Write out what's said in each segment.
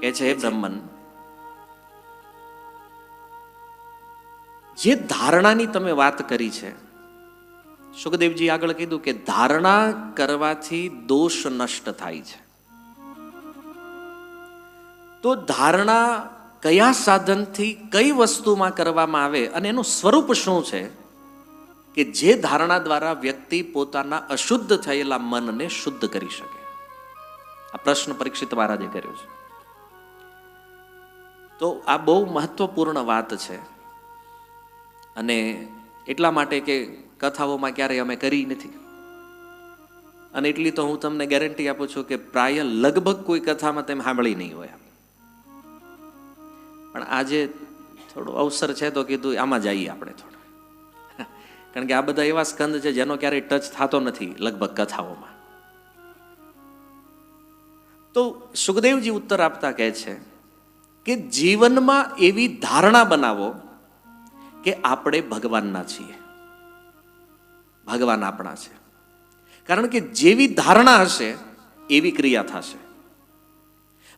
કે છે "હે બ્રહ્મન? જે ધારણાની તમે વાત કરી છે, સુખદેવજી આગળ કીધું કે ધારણા કરવાથી દોષ નષ્ટ થાય છે. તો ધારણા કયા સાધનથી કઈ વસ્તુમાં કરવામાં આવે અને એનું સ્વરૂપ શું છે? કે જે ધારણા દ્વારા વ્યક્તિ પોતાના અશુદ્ધ થયેલા મનને શુદ્ધ કરી શકે. આ પ્રશ્ન પરીક્ષિત મહારાજે કર્યો છે. તો આ બહુ મહત્વપૂર્ણ વાત છે. અને એટલા માટે કે કથાઓમાં ક્યારેય અમે કરી નથી. અને એટલી તો હું તમને ગેરંટી આપું છું કે પ્રાય લગભગ કોઈ કથામાં તેમ સાંભળી નહીં હોય. પણ આજે થોડો અવસર છે તો કીધું આમાં જઈએ આપણે થોડું. કારણ કે આ બધા એવા સ્કંદ છે જેનો ક્યારેય ટચ થતો નથી લગભગ કથાઓમાં. તો સુખદેવજી ઉત્તર આપતા કહે છે કે જીવનમાં એવી ધારણા બનાવો કે આપણે ભગવાનના છીએ. ભગવાન આપણા છે. કારણ કે જેવી ધારણા હશે, એવી ક્રિયા થશે.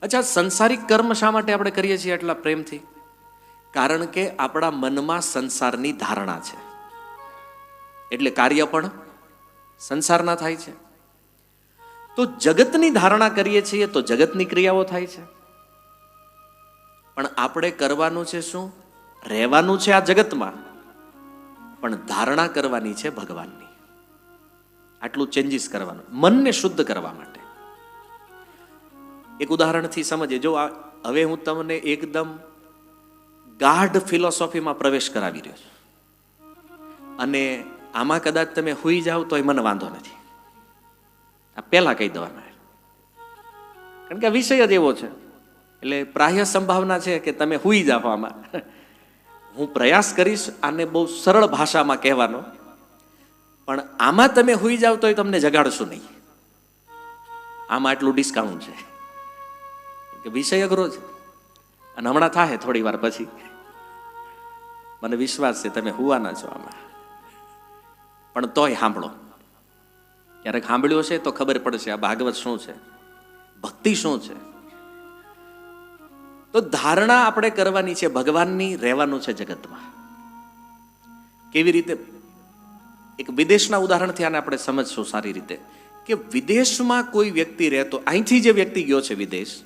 અચ્છા, સંસારિક કર્મ શા માટે આપણે કરીએ છીએ એટલા પ્રેમથી? કારણ કે આપણા મનમાં સંસારની ધારણા છે. એટલે કાર્ય પણ સંસારના થાય છે. તો જગતની ધારણા કરીએ છીએ તો જગતની ક્રિયાઓ થાય છે. પણ આપણે કરવાનું છે શું? રહેવાનું છે આ જગતમાં. પણ ધારણા કરવાની છે ભગવાનની. આટલું ચેન્જીસ કરવાનું. મનને શુદ્ધ કરવા માટે. એક ઉદાહરણથી સમજે જો હવે હું તમને એકદમ ગાઢ ફિલોસોફીમાં પ્રવેશ કરાવી રહ્યો છું. અને આમાં કદાચ તમે હોઈ જાઓ તો મને વાંધો નથી. આ પહેલા કહી દેવાના કારણ કે આ વિષય જ એવો છે. એટલે પ્રાય સંભાવના છે કે તમે હુઈ જાઓ આમાં. હું પ્રયાસ કરીશ આને બહુ સરળ ભાષામાં કહેવાનો. પણ આમાં તમે હુઈ જાવ તોય તમને જગાડશું નહીં. આમાં આટલું ડિસ્કાઉન્ટ છે. કે વિષય અઘરો છે. અને હમણાં થાય થોડી વાર પછી. મને વિશ્વાસ છે તમે હુવાના છો આમાં. પણ તોય સાંભળો. ક્યારેક સાંભળ્યો છે તો ખબર પડશે આ ભાગવત શું છે? ભક્તિ શું છે? તો ધારણા આપણે કરવાની છે, ભગવાનની રહેવાનું છે જગતમાં. કેવી રીતે? એક વિદેશના ઉદાહરણથી આને આપણે સમજશું સારી રીતે. કે વિદેશમાં કોઈ વ્યક્તિ રહેતો અહીંથી જે વ્યક્તિ ગયો છે વિદેશ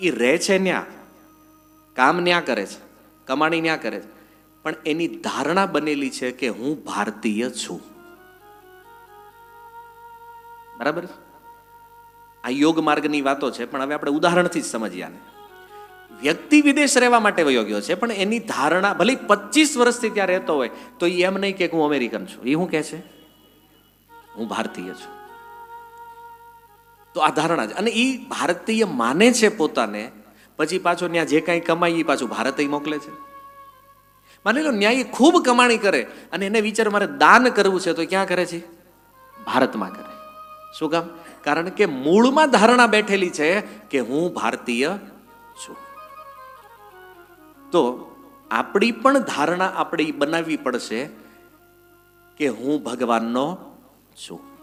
એ રહે છે ન્યા. કામ ન્યા કરે છે, કમાણી ન્યા કરે છે. પણ એની ધારણા બનેલી છે કે હું ભારતીય છું. બરાબર આ યોગ માર્ગની વાતો છે, પણ હવે આપણે ઉદાહરણથી જ સમજ્યા આને. વ્યક્તિ વિદેશ રહેવા માટે વયો છે, પણ એની ધારણા, ભલે પચીસ વર્ષથી ત્યાં રહેતો હોય, તો એ એમ નહીં કે હું અમેરિકન છું. એ શું કહે છે? હું ભારતીય છું. તો આ ધારણા છે. અને એ ભારતીય માને છે પોતાને, પછી પાછો ત્યાં જે કાંઈ કમાય એ પાછું ભારત મોકલે છે. માની લો ન્યાય ખૂબ કમાણી કરે, અને એને વિચાર મારે દાન કરવું છે, તો ક્યાં કરે છે? ભારતમાં કરે. શું કામ? કારણ કે મૂળમાં ધારણા બેઠેલી છે કે હું ભારતીય છું. તો આપણી પણ ધારણા આપણે બનાવવી પડશે કે હું ભગવાનનો છું.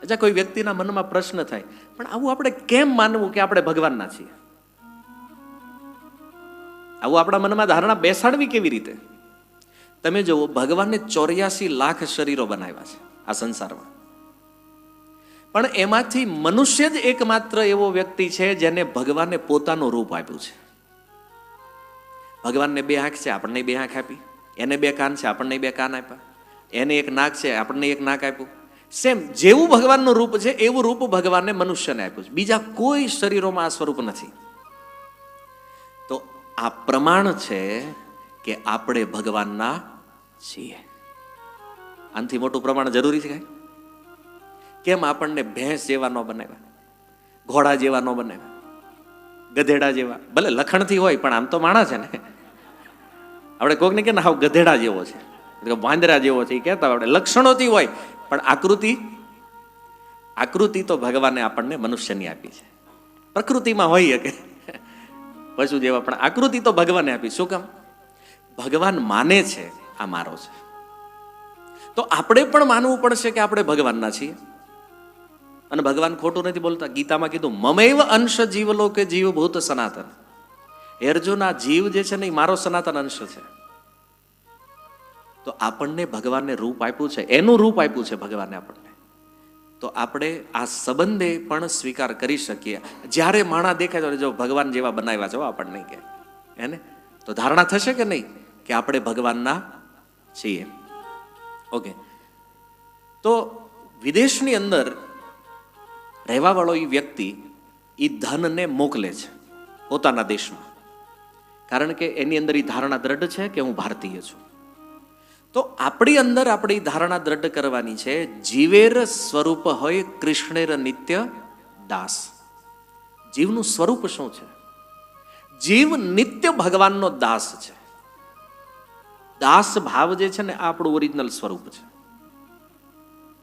અચ્છા, કોઈ વ્યક્તિના મનમાં પ્રશ્ન થાય, પણ આવું આપણે કેમ માનવું કે આપણે ભગવાનના છીએ? આવું આપણા મનમાં ધારણા બેસાડવી કેવી રીતે? તમે જુઓ, ભગવાનને ચોર્યાસી લાખ શરીરો બનાવ્યા છે આ સંસારમાં. પણ એમાંથી મનુષ્ય જ એકમાત્ર એવો વ્યક્તિ છે જેને ભગવાને પોતાનું રૂપ આપ્યું છે. ભગવાનને બે આંખ છે, આપણને બે આંખ આપી. એને બે કાન છે, આપણને બે કાન આપ્યા. એને એક નાક છે, આપણને એક નાક આપ્યું. સેમ જેવું ભગવાનનું રૂપ છે, એવું રૂપ ભગવાનને મનુષ્યને આપ્યું છે. બીજા કોઈ શરીરોમાં આ સ્વરૂપ નથી. તો આ પ્રમાણ છે કે આપણે ભગવાનના છીએ. આનાથી મોટું પ્રમાણ જરૂરી છે કેમ આપણને ભેંસ જેવા ન બનાવ્યા? ઘોડા જેવા ન બનાવ્યા? ગધેડા જેવા? ભલે લખણથી હોય, પણ આમ તો માણસ છે ને. આપણે કોકને કે હાવ ગધેડા જેવો છે. કે વાંદરા જેવો છે એ કહેતા આપણે લક્ષણોથી હોય, પણ આકૃતિ આકૃતિ તો ભગવાને આપણને મનુષ્યની આપી છે. પ્રકૃતિમાં હોય કે. પશુ જેવા, પણ આકૃતિ તો ભગવાને આપી. શું કામ? ભગવાન માને છે, આ મારો છે. તો આપણે પણ માનવું પડશે કે આપણે ભગવાનના છીએ. અને ભગવાન ખોટું નથી બોલતા. ગીતામાં કીધું, મમૈવ અંશ જીવલો કે જીવભૂત સનાતન. હે અર્જુન આ જીવ જે છે ને એ મારો સનાતન અંશ છે. તો આપણને ભગવાનને રૂપ આપ્યું છે. એનું રૂપ આપ્યું છે ભગવાને આપણને. તો આપણે આ સંબંધે પણ સ્વીકાર કરી શકીએ. જ્યારે માણા દેખાય તો જો ભગવાન જેવા બનાવ્યા છો આપણને કે. એને તો ધારણા થશે કે નહીં? કે આપણે ભગવાનના છીએ. ઓકે. તો વિદેશની અંદર રહેવાવાળો એ વ્યક્તિ એ ધનને મોકલે છે પોતાના દેશમાં. કારણ કે એની અંદર એ ધારણા દ્રઢ છે કે હું ભારતીય છું. તો આપણી અંદર આપણી ધારણા દ્રઢ કરવાની છે, જીવેર સ્વરૂપ હોય કૃષ્ણેર નિત્ય દાસ. જીવનું સ્વરૂપ શું છે? જીવ નિત્ય ભગવાનનો દાસ છે. દાસ ભાવ જે છે ને આપણું ઓરિજિનલ સ્વરૂપ છે.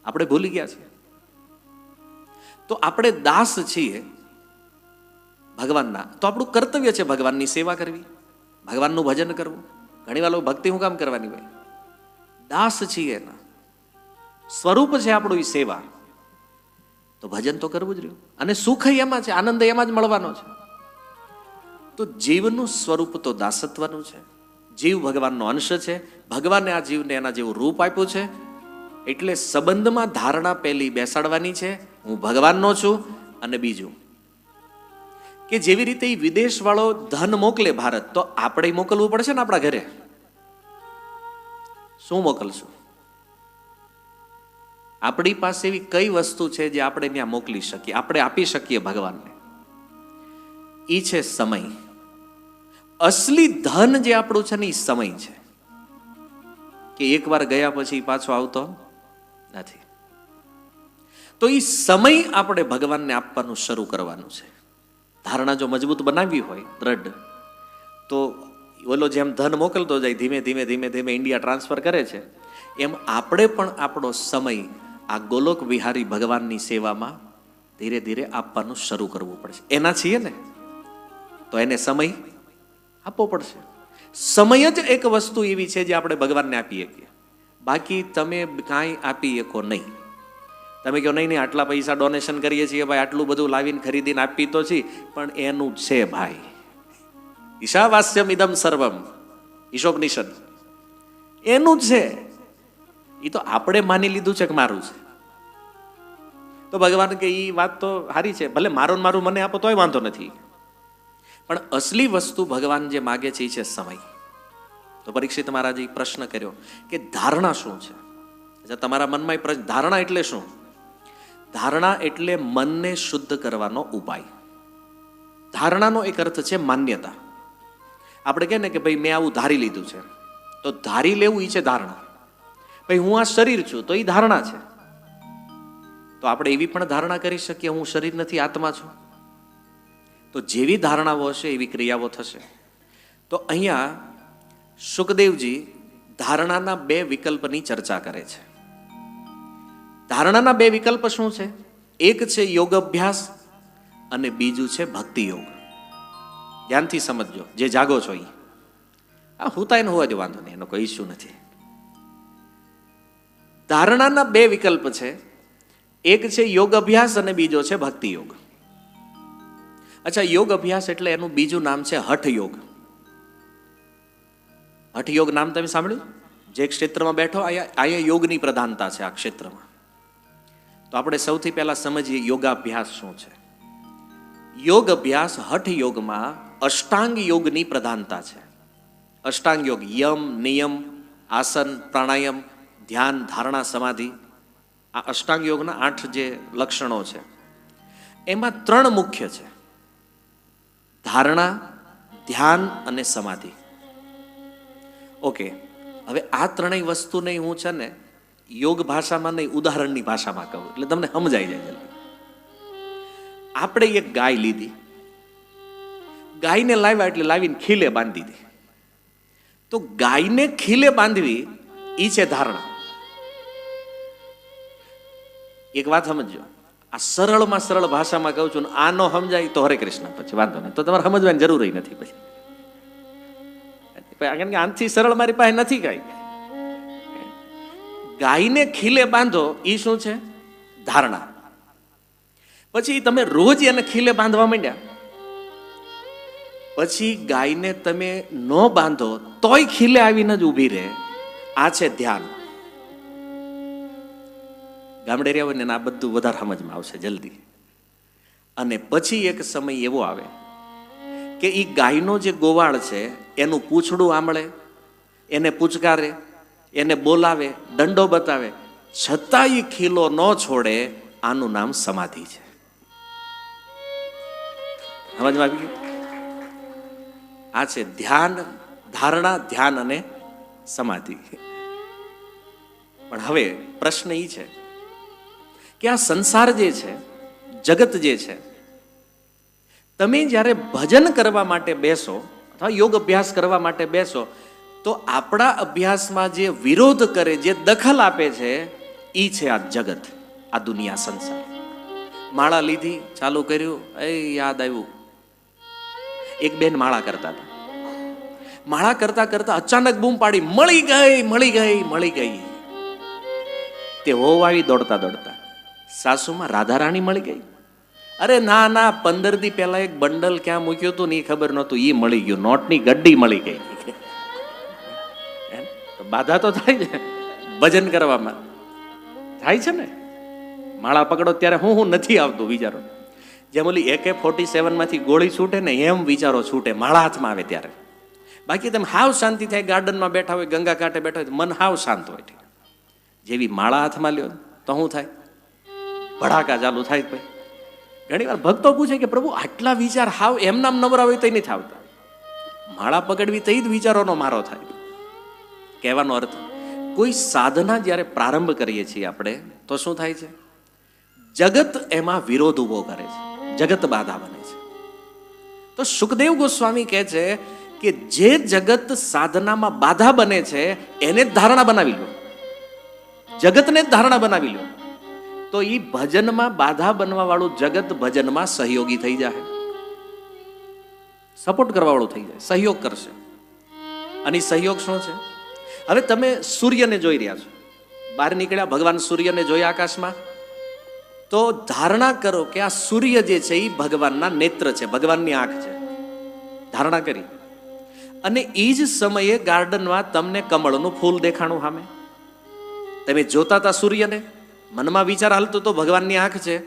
આપણે ભૂલી ગયા છીએ. તો આપણે દાસ છીએ ભગવાનના. તો આપણું કર્તવ્ય છે ભગવાનની સેવા કરવી, ભગવાનનું ભજન કરવું. ઘણી વાર ભક્તિ હું કામ કરવાની હોય. દાસ છીએ એના. સ્વરૂપ છે આપણું એ સેવા. તો ભજન તો કરવું જ રહ્યું. અને સુખ એમાં છે, આનંદ એમાં જ મળવાનો છે. તો જીવનું સ્વરૂપ તો દાસત્વનું છે. જીવ ભગવાનનો અંશ છે. ભગવાને આ જીવને એના જેવું રૂપ આપ્યું છે. એટલે સંબંધમાં ધારણા પહેલી બેસાડવાની છે. હું ભગવાનનો છું અને બીજું. કે જેવી રીતે એ વિદેશ વાળો ધન મોકલે ભારત, તો આપણે મોકલવું પડશે ને આપણા ઘરે? શું મોકલશું? આપણી પાસે એવી કઈ વસ્તુ છે જે આપણે ત્યાં મોકલી શકીએ? આપણે આપી શકીએ ભગવાનને? એ છે સમય. અસલી ધન જે આપણું છે ને એ સમય છે. કે એકવાર ગયા પછી પાછો આવતો નથી. તો એ સમય આપણે ભગવાનને આપવાનું શરૂ કરવાનું છે. ધારણા જો મજબૂત બનાવવી હોય, દ્રઢ, તો ઓલો જેમ ધન મોકલતો જાય, ધીમે ધીમે ધીમે ધીમે ઇન્ડિયા ટ્રાન્સફર કરે છે, એમ આપણે પણ આપણો સમય આ ગોલોક વિહારી ભગવાનની સેવામાં ધીરે ધીરે આપવાનું શરૂ કરવું પડશે. એના છીએ ને? તો એને સમય આપવો પડશે. સમય જ એક વસ્તુ એવી છે જે આપણે ભગવાનને આપી શકીએ. બાકી તમે કાંઈ આપી શકો નહીં. તમે કહો, નહીં નહીં, આટલા પૈસા ડોનેશન કરીએ છીએ ભાઈ, આટલું બધું લાવીને ખરીદીને આપી તો છીએ પણ એનું છે ભાઈ. ઈશાવાસ્યમ ઇદમ સર્વમ, ઈશોપનિષદ. એનું જ છે. એ તો આપણે માની લીધું છે કે મારું છે. તો ભગવાન કે એ વાત તો સારી છે, ભલે મારો મારું મને આપો તોય વાંધો નથી. પણ અસલી વસ્તુ ભગવાન જે માગે છે એ છે સમય. તો પરીક્ષિત મહારાજે પ્રશ્ન કર્યો કે ધારણા શું છે? તમારા મનમાં પ્રશ્ન, ધારણા એટલે શું? ધારણા એટલે મનને શુદ્ધ કરવાનો ઉપાય. ધારણાનો એક અર્થ છે માન્યતા. આપણે કહે ને કે ભાઈ મેં આવું ધારી લીધું છે, તો ધારી લેવું એ છે ધારણા. ભાઈ હું આ શરીર છું, તો એ ધારણા છે. તો આપણે એવી પણ ધારણા કરી શકીએ, હું શરીર નથી, આત્મા છું. તો જેવી ધારણાઓ હશે, એવી ક્રિયાઓ થશે. તો અહીંયા સુખદેવજી ધારણાના બે વિકલ્પની ચર્ચા કરે છે. ધારણાના બે વિકલ્પ શું છે? એક છે યોગ અભ્યાસ અને બીજું છે ભક્તિ યોગ. ધ્યાનથી સમજજો, જે જાગો છો એ આ હુતા એને હોવા જ વાંધો નહીં, એનો કોઈ ઇસ્યુ નથી. ધારણાના બે વિકલ્પ છે. એક છે યોગ અભ્યાસ અને બીજો છે ભક્તિ યોગ. અચ્છા યોગ અભ્યાસ એટલે એનું બીજું નામ છે હઠ યોગ. હઠ યોગ નામ તમે સાંભળ્યું? જે ક્ષેત્રમાં બેઠો અહીંયા યોગની પ્રધાનતા છે આ ક્ષેત્રમાં. તો આપણે સૌથી પહેલા સમજીએ યોગાભ્યાસ શું છે. યોગ અભ્યાસ હઠ યોગમાં અષ્ટાંગ યોગની પ્રધાનતા છે. અષ્ટાંગ યોગ યમ, નિયમ, આસન, પ્રાણાયામ, ધ્યાન, ધારણા, સમાધિ. આ અષ્ટાંગ યોગના આઠ જે લક્ષણો છે. એમાં ત્રણ મુખ્ય છે. ધારણા, ધ્યાન અને સમાધિ. ઓકે. હવે આ ત્રણેય વસ્તુને હું છે ને યોગ ભાષામાં નહીં, ઉદાહરણની ભાષામાં કહું. એટલે તમને સમજાઈ જાય જલ્દી. આપણે એક ગાય લીધી. ગાયને લાવ્યા એટલે લાવીને ખીલે બાંધી દીધી. તો ગાયને ખીલે બાંધવી એ છે ધારણા. એક વાત સમજો આ સરળમાં સરળ ભાષામાં કહું છું આ ન સમજાય તો હરે કૃષ્ણ પછી, વાંધો નહીં. તો તમારે સમજવાની જરૂર નથી પછી. કારણ કે આનથી સરળ મારી પાસે નથી કાંઈ. ગાયને ખીલે બાંધો એ શું છે? ધારણા. પછી તમે રોજ એને ખીલે બાંધવા માંડ્યા. પછી ગાયને તમે ન બાંધો, તોય ખીલે આવીને જ ઊભી રહે. આ છે ધ્યાન. ગામડે રહ્યા હોય ને, આ બધું વધારે સમજમાં આવશે જલ્દી. અને પછી એક સમય એવો આવે કે એ ગાયનો જે ગોવાળ છે, એનું પૂંછડું આંબળે, એને પૂચકારે એને બોલાવે, દંડો બતાવે. છતાં ખીલો ન છોડે, આનું નામ સમાધિ છે. સમજમાં આવી ગયું? આ છે ધ્યાન, ધારણા, ધ્યાન અને સમાધિ. પણ હવે પ્રશ્ન એ છે કે આ સંસાર જે છે, જગત જે છે, તમે જ્યારે ભજન કરવા માટે બેસો અથવા યોગ અભ્યાસ કરવા માટે બેસો તો આપણા અભ્યાસમાં જે વિરોધ કરે, જે દખલ આપે છે એ છે આ જગત, આ દુનિયા સંસાર. માળા લીધી, ચાલુ કર્યું, એ યાદ આવ્યું. એક બેન માળા કરતા હતા. માળા કરતા કરતા અચાનક બૂમ પાડી, મળી ગઈ મળી ગઈ મળી ગઈ. તે હોવાવી દોડતા દોડતા સાસુમાં રાધારાણી મળી ગઈ. અરે ના ના, પંદર દી પહેલા એક બંડલ ક્યાં મૂક્યું હતું ને એ ખબર નહોતું. એ મળી ગયું. નોટની ગડ્ડી મળી ગઈ? બાધા તો થાય છે ભજન કરવામાં. થાય છે ને? માળા પકડો ત્યારે હું હું નથી આવતું વિચારો. જેમ ઓલી એકે ફોર્ટી સેવનમાંથી ગોળી છૂટે ને એમ વિચારો છૂટે, માળા હાથમાં આવે ત્યારે. બાકી તમે હાવ શાંતિ થાય, ગાર્ડનમાં બેઠા હોય, ગંગા કાંઠે બેઠા હોય મન હાવ શાંત હોય જેવી માળા હાથમાં લ્યો, તો શું થાય? ભડાકા ચાલુ થાય ભાઈ. ઘણી વાર ભક્તો પૂછે કે, પ્રભુ, આટલા વિચાર હાવ એમનામ નવરા હોય તો નથી આવતા. માળા પકડવી તો જ વિચારોનો મારો થાય. કહેવાનો અર્થ, કોઈ સાધના જ્યારે પ્રારંભ કરીએ છીએ આપણે, તો શું થાય છે? જગત એમાં વિરોધ ઊભો કરે છે. જગત બાધા બને છે. તો સુખદેવ ગોસ્વામી કહે છે કે જે જગત સાધનામાં બાધા બને છે, એને જ ધારણા બનાવી લો. જગતને જ ધારણા બનાવી લો. તો એ ભજનમાં બાધા બનવા વાળું જગત ભજનમાં સહયોગી થઈ જાય સપોર્ટ કરવા વાળું થઈ જાય, સહયોગ કરશે. અને સહયોગ શું છે? હવે તમે સૂર્યને જોઈ રહ્યા છો. બહાર નીકળ્યા, ભગવાન સૂર્યને જોયા આકાશમાં. તો ધારણા કરો કે આ સૂર્ય જે છે એ ભગવાનના નેત્ર છે, ભગવાનની આંખ છે. ધારણા કરી. અને એ જ સમયે ગાર્ડનમાં તમને કમળનું ફૂલ દેખાણું સામે. તમે જોતા હતા સૂર્યને, મનમાં વિચાર હાલતો તો ભગવાનની આંખ છે.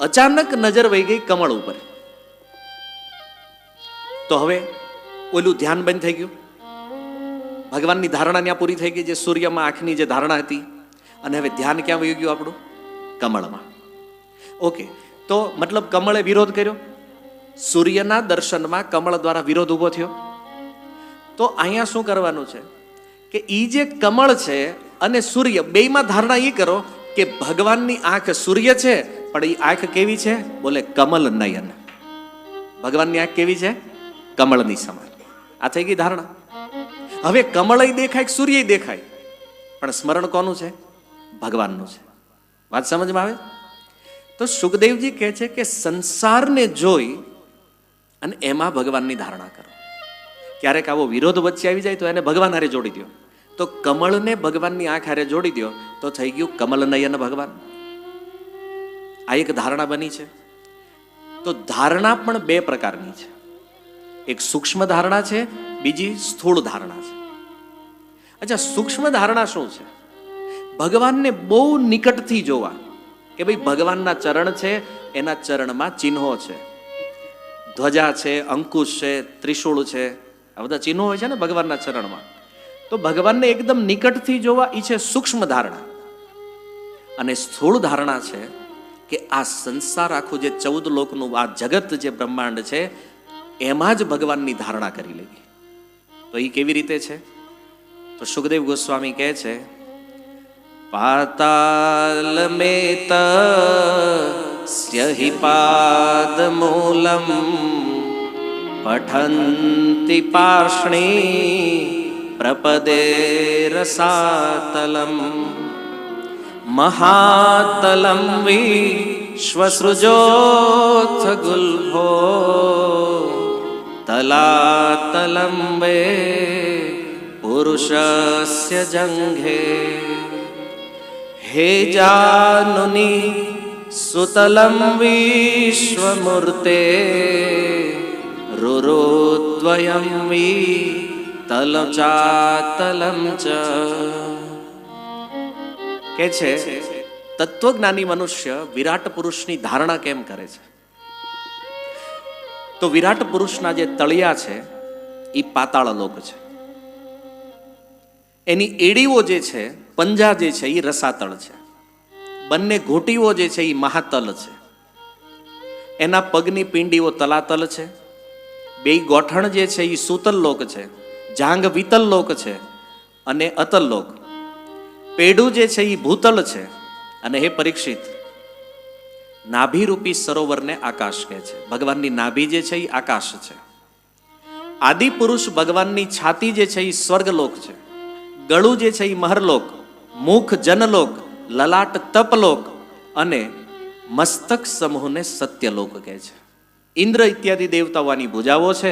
અચાનક નજર વહી ગઈ કમળ ઉપર. તો હવે ઓલું ધ્યાન બંધ થઈ ગયું. ભગવાનની ધારણા ત્યાં પૂરી થઈ ગઈ, જે સૂર્યમાં આંખની જે ધારણા હતી. અને હવે ધ્યાન ક્યાં વહી ગયું આપણું? કમળમાં. ઓકે, તો મતલબ કમળે વિરોધ કર્યો? સૂર્યના દર્શનમાં કમળ દ્વારા વિરોધ ઊભો થયો? તો અહીંયા શું કરવાનું છે? કે ઈ જે કમળ છે અને સૂર્ય, બેયમાં ધારણા એ કરો કે ભગવાનની આંખ સૂર્ય છે, પણ એ આંખ કેવી છે? બોલે કમલ નયન. ભગવાનની આંખ કેવી છે? કમળની સમાન. આ થઈ ગઈ ધારણા. હવે કમળય દેખાય સૂર્ય દેખાય? પણ સ્મરણ કોનું છે? ભગવાનનું છે. વાત સમજમાં આવે? તો સુખદેવજી કહે છે કે સંસારને જોઈ અને એમાં ભગવાનની ધારણા કરો. ક્યારેક આવો વિરોધ વચ્ચે આવી જાય તો એને ભગવાન હારે જોડી દો તો કમળને ભગવાનની આંખ હારે જોડી દો તો થઈ ગયું કમલ નયન ભગવાન. આ એક ધારણા બની છે. તો ધારણા પણ બે પ્રકારની છે. એક સૂક્ષ્મ ધારણા છે બીજી સ્થૂળ ધારણા છે. અચ્છા, સૂક્ષ્મ ધારણા શું છે? ભગવાનને બહુ નિકટથી જોવા કે ભાઈ ભગવાનના ચરણ છે, એના ચરણમાં ચિહ્નો છે. ધ્વજા છે, અંકુશ છે, ત્રિશૂળ છે, આ બધા ચિહ્નો હોય છે ને ભગવાનના ચરણમાં. તો ભગવાનને એકદમ નિકટથી જોવા એ છે સૂક્ષ્મ ધારણા. અને સ્થૂળ ધારણા છે કે આ સંસાર આખું જે ચૌદ લોકનું, આ જગત જે બ્રહ્માંડ છે, એમાં જ ભગવાનની ધારણા કરી લેવી તો એ કેવી રીતે છે? તો સુખદેવ ગોસ્વામી કહે છે, પાતાલ મેત સ્યહિ પાદમૂલમ પઠંતિ પાર્ષ્ણી પ્રપદે રસાતલમ મહાતલમ વિશ્વસૃજોથ ગુલ્ભો વે પુરુષસ્ય જંઘે હે જાનુની સુતલમ વિશ્વમૂર્તે રુરોદ્વયમ વી તલ ચાતલમ ચ કે છે તત્વજ્ઞાની મનુષ્ય વિરાટ પુરુષની ધારણા કેમ કરે છે તો વિરાટ પુરુષના જે તળિયા છે એ પાતાળ લોક છે. એની એડીઓ જે છે, પંજા જે છે એ રસાતળ છે. બંને ઘૂંટીઓ જે છે એ મહાતલ છે. એના પગની પિંડીઓ તલાતલ છે. બે ગોઠણ જે છે એ સૂતલ લોક છે, જાંગ વિતલ લોક છે અને અતલ લોક. પેડું જે છે એ ભૂતલ છે અને હે પરીક્ષિત. નાભિરૂપી સરોવરને આકાશ કહે છે. ભગવાનની નાભી જે છે એ આકાશ છે. આદિ પુરુષ ભગવાનની છાતી જે છે એ સ્વર્ગલોક છે. ગળું જે છે એ મહરલોક, મુખ જનલોક, લલાટ તપલોક અને મસ્તક સમૂહને સત્યલોક કહે છે. ઇન્દ્ર ઇત્યાદિ દેવતાઓની ભુજાઓ છે.